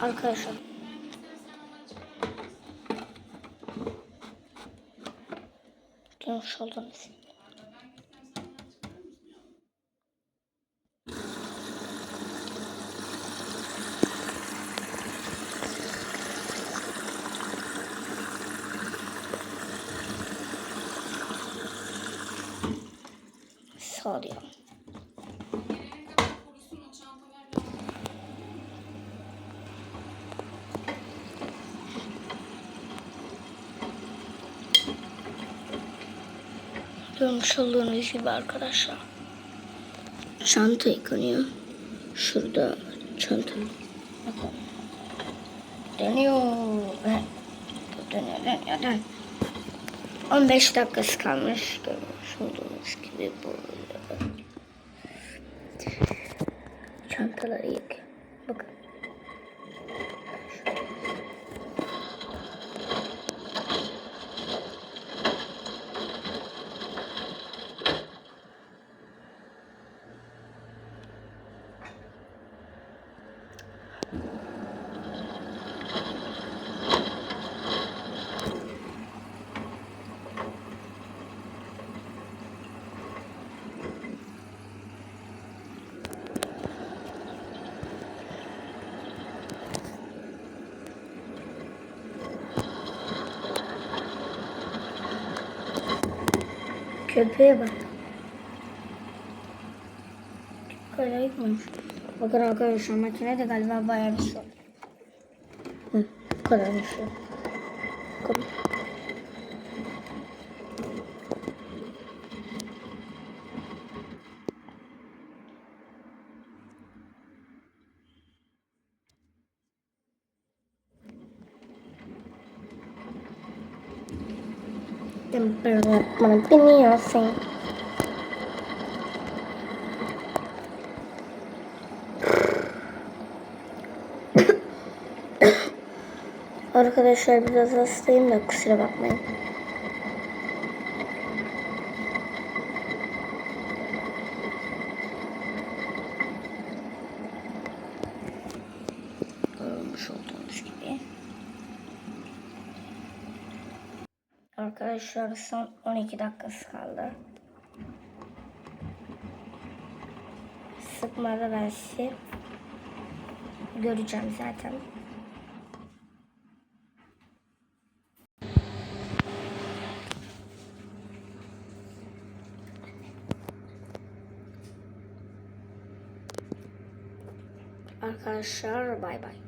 Arkadaşlar. Görmüş oldunuz. Sağ ol. Görmüş olduğunuz gibi arkadaşlar. Çanta yıkanıyor. Şurada çanta. Bakın. Dönüyor. Dönüyor, dönüyor, dönüyor. 15 dakikası kalmış. Görmüş olduğunuz gibi böyle. Çantaları yıkıyor. Bakın. Köpeğe bak. Böyle yıkmamış. Bakın arkadaşlar makine de galiba bayağı bir şey. Hı, bu kadar bir şey. Bakın. Bana biniyorsun. Arkadaşlar biraz hastayım da kusura bakmayın. Görmüş olduğunuz gibi. Arkadaşlar son 12 dakikası kaldı. Sıkmada ben sizi göreceğim zaten. Arkadaşlar bay bay.